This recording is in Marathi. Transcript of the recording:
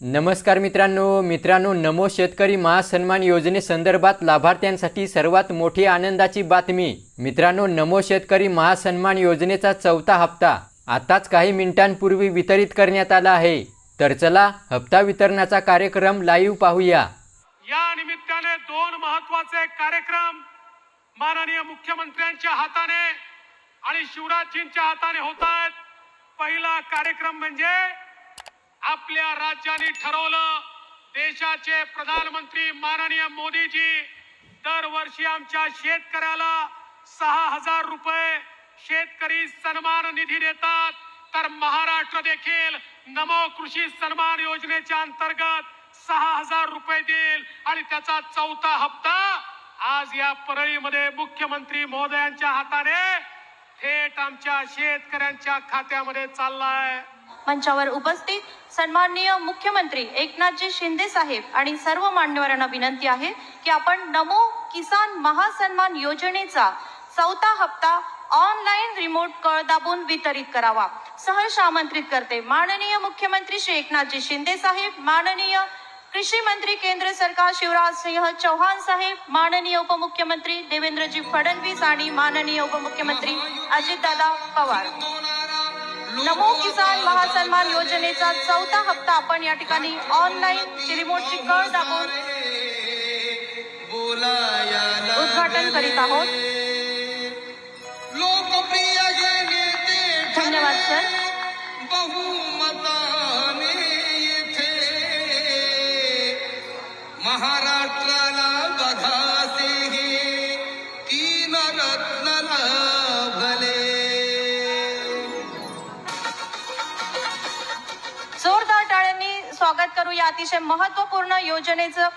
नमस्कार मित्रांनो मित्रांनो नमो शेतकरी महासन्मान योजनेसंदर्भात लाभार्थ्यांसाठी सर्वात मोठी आनंदाची बातमी. मित्रांनो नमो शेतकरी महासन्मान योजनेचा चौथा हप्ता आताच काही मिनिटांपूर्वी वितरित करण्यात आला आहे. तर चला हप्ता वितरणाचा कार्यक्रम लाईव्ह पाहूया. या निमित्ताने दोन महत्त्वाचे कार्यक्रम माननीय मुख्यमंत्र्यांच्या हाताने आणि शिवराजजींच्या हाताने होत आहेत. पहिला कार्यक्रम म्हणजे आपल्या राज्याने ठरवलं देशाचे प्रधानमंत्री माननीय मोदीजी दरवर्षी आमच्या शेतकऱ्याला सहा हजार रुपये शेतकरी सन्मान निधी देतात. तर महाराष्ट्र देखील नमो कृषी सन्मान योजनेच्या अंतर्गत सहा हजार रुपये देईल. आणि त्याचा चौथा हप्ता आज या परळीमध्ये मुख्यमंत्री महोदयांच्या हाताने थेट आमच्या शेतकऱ्यांच्या खात्यामध्ये चाललाय मंचावर उपस्थित सन्माननीय मुख्यमंत्री एकनाथजी शिंदे साहेब आणि सर्व मान्यवरांना विनंती आहे की आपण नमो किसान महासन्मान योजनेचा चौथा हप्ता ऑनलाईन रिमोट कळ दाबून वितरित करावा. सहर्ष आमंत्रित करते. माननीय मुख्यमंत्री श्री एकनाथजी शिंदे साहेब माननीय कृषी मंत्री केंद्र सरकार शिवराज सिंह चौहान साहेब माननीय उपमुख्यमंत्री देवेंद्रजी फडणवीस आणि माननीय उपमुख्यमंत्री अजितदादा पवार. नमो किसान महासन्मान योजनेचा चौथा हप्ता आपण या ठिकाणी ऑनलाईन रिमोटची कळ दाबून उद्घाटन करीत आहोत. धन्यवाद सर बहुमताने स्वागत करू या अतिशय महत्त्वपूर्ण योजनेचं